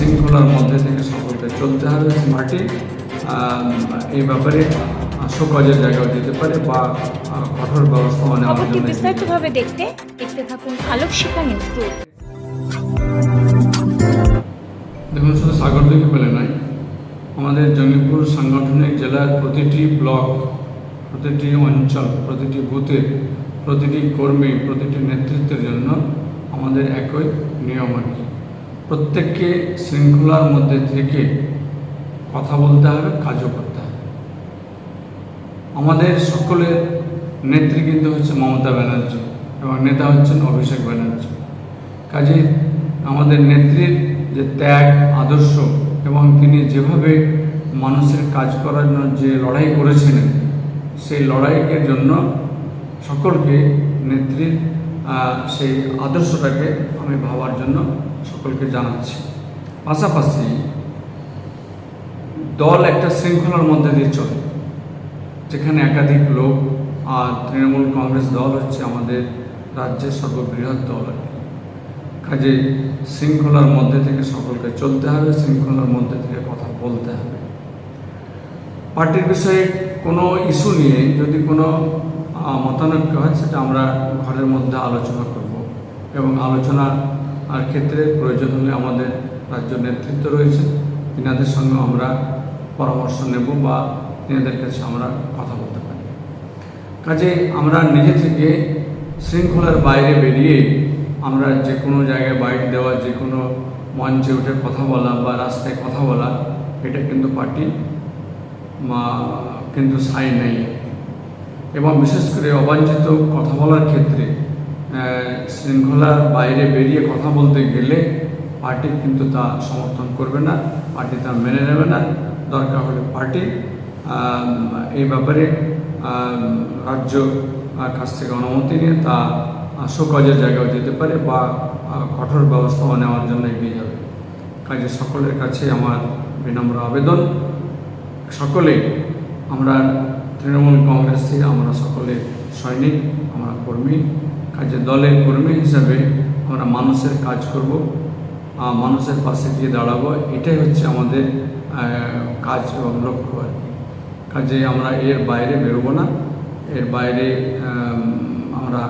শৃঙ্খলার মধ্যে থেকে সকলকে চলতে হবে মাটি এই ব্যাপারে শোকজের জায়গাও দিতে পারে বা কঠোর ব্যবস্থা নেওয়ার খবরটি জন্য বিস্তারিতভাবে দেখতে দেখতে থাকুন আলোক নিউজ গ্রুপ দেখুন শুধু সাগর সাগরদিঘি পেলে নয় আমাদের জঙ্গিপুর সাংগঠনিক জেলার প্রতিটি ব্লক প্রতিটি অঞ্চল প্রতিটি বুথে প্রতিটি কর্মী প্রতিটি নেতৃত্বের জন্য আমাদের একই নিয়ম আর কি প্রত্যেককে শৃঙ্খলার মধ্যে থেকে কথা বলতে হবে, কাজও করতে হবে। আমাদের সকলের নেত্রী কিন্তু হচ্ছে মমতা ব্যানার্জি এবং নেতা হচ্ছেন অভিষেক ব্যানার্জি। কাজে আমাদের নেত্রীর যে ত্যাগ, আদর্শ এবং তিনি যেভাবে মানুষের কাজ করার জন্য যে লড়াই করেছিলেন সেই লড়াইয়ের জন্য সকলকে নেত্রীর সেই আদর্শটাকে আমি ভাবার জন্য সকলকে জানাচ্ছি। পাশাপাশি দল একটা শৃঙ্খলার মধ্যে দিয়ে চলে, যেখানে একাধিক লোক আর তৃণমূল কংগ্রেস দল হচ্ছে আমাদের রাজ্যের সর্ববৃহৎ দল কাজে শৃঙ্খলার মধ্যে থেকে সকলকে চলতে হবে, শৃঙ্খলার মধ্যে থেকে কথা বলতে হবে। পার্টির বিষয়ে কোনো ইস্যু নিয়ে যদি কোনো মতানৈক্য হয়, সেটা আমরা ঘরের মধ্যে আলোচনা করব এবং আলোচনা আর ক্ষেত্রে প্রয়োজন হলে আমাদের রাজ্য নেতৃত্ব রয়েছে। তিনাদের সঙ্গে আমরা পরামর্শ নেব বা তিনাদের কাছে আমরা কথা বলতে পারি। কাজে আমরা নিজে থেকে শৃঙ্খলার বাইরে বেরিয়ে আমরা যে কোনো জায়গায় বাইট দেওয়া, যে কোনো মঞ্চে উঠে কথা বলা বা রাস্তায় কথা বলা, এটা কিন্তু পার্টি কিন্তু সাই নেই। এবং বিশেষ করে অবাঞ্ছিত কথা বলার ক্ষেত্রে শৃঙ্খলার বাইরে বেরিয়ে কথা বলতে গেলে পার্টি কিন্তু তা সমর্থন করবে না, পার্টি তা মেনে নেবে না। দরকার হলে পার্টি এই ব্যাপারে রাজ্য কাছ থেকে অনুমতি নিয়ে তা শোকজের জায়গায় যেতে পারে বা কঠোর ব্যবস্থাও নেওয়ার জন্য এগিয়ে যাবে। কাজে সকলের কাছে আমার বিনম্র আবেদন। সকলে, আমরা তৃণমূল কংগ্রেসে আমরা সকলে সৈনিক, আমরা কর্মী কাজে দলের কর্মী হিসাবে আমরা মানুষের কাজ করব মানুষের পাশে গিয়ে দাঁড়াবো, এটাই হচ্ছে আমাদের কাজ লক্ষ্য আর কি। কাজে আমরা এর বাইরে বেরোবো না, এর বাইরে আমরা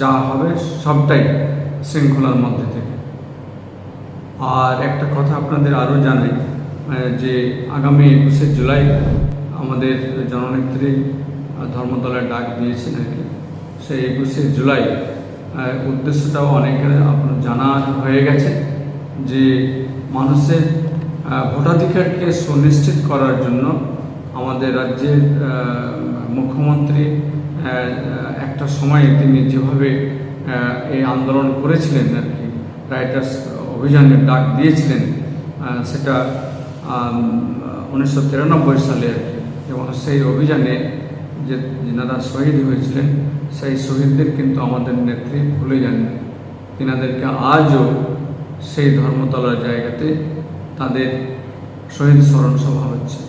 যা হবে সবটাই শৃঙ্খলার মধ্যে থেকে। আর একটা কথা আপনাদের আরও জানাই যে আগামী একুশে জুলাই আমাদের জননেত্রী ধর্মতলায় ডাক দিয়েছেন আর কি। সেই একুশে জুলাই উদ্দেশ্যটাও অনেকের আপনার জানা হয়ে গেছে যে মানুষের ভোটাধিকারকে সুনিশ্চিত করার জন্য আমাদের রাজ্যের মুখ্যমন্ত্রী একটা সময় তিনি যেভাবে এই আন্দোলন করেছিলেন আর কি, রাইটার্স অভিযানের ডাক দিয়েছিলেন সেটা উনিশশো তিরানব্বই সালে আর কি, এবং সেই অভিযানে যে যেনারা শহীদ হয়েছিলেন, সেই শহীদদের কিন্তু আমাদের নেত্রী ভুলে যাননি। তিনাদেরকে আজও সেই ধর্মতলার জায়গাতে তাদের শহীদ স্মরণ সভা হচ্ছে।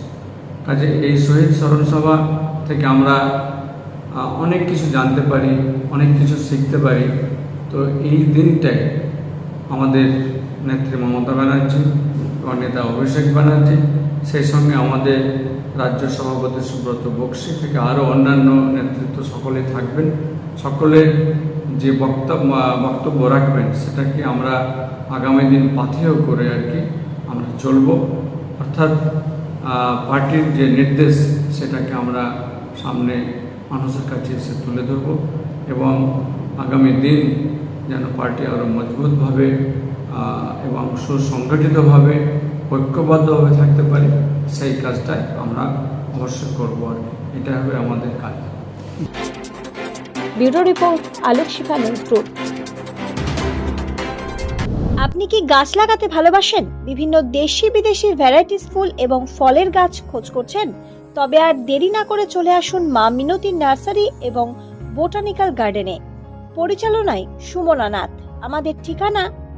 কাজে এই শহীদ স্মরণ সভা থেকে আমরা অনেক কিছু জানতে পারি, অনেক কিছু শিখতে পারি। তো এই দিনটায় আমাদের নেত্রী মমতা ব্যানার্জি এবং নেতা অভিষেক ব্যানার্জি সেই সঙ্গে আমাদের রাজ্য সভাপতি সুব্রত বক্সি থেকে আরও অন্যান্য নেতৃত্ব সকলে থাকবেন। সকলে যে বক্তব্য বক্তব্য রাখবেন, সেটাকে আমরা আগামী দিন পাথেয় করে আর কি আমরা চলব। অর্থাৎ পার্টির যে নির্দেশ, সেটাকে আমরা সামনে মানুষের কাছে এসে তুলে ধরব এবং আগামী দিন যেন পার্টি আরও মজবুতভাবে এবং সুসংগঠিতভাবে ঐক্যবদ্ধভাবে থাকতে পারি, সেই কাজটাই আমরা অবশ্যই করব। আর এটা হবে আমাদের কাজ। Bureau report, Alok Shikha group আপনি কি গাছ লাগাতে ভালোবাসেন? বিভিন্ন দেশি বিদেশি ভ্যারাইটিস ফুল এবং ফলের গাছ খোঁজ করছেন? তবে আর দেরি না করে চলে আসুন মা মিনতি নার্সারি এবং বোটানিক্যাল গার্ডেনে। পরিচালনায় সুমনা নাথ। আমাদের ঠিকানা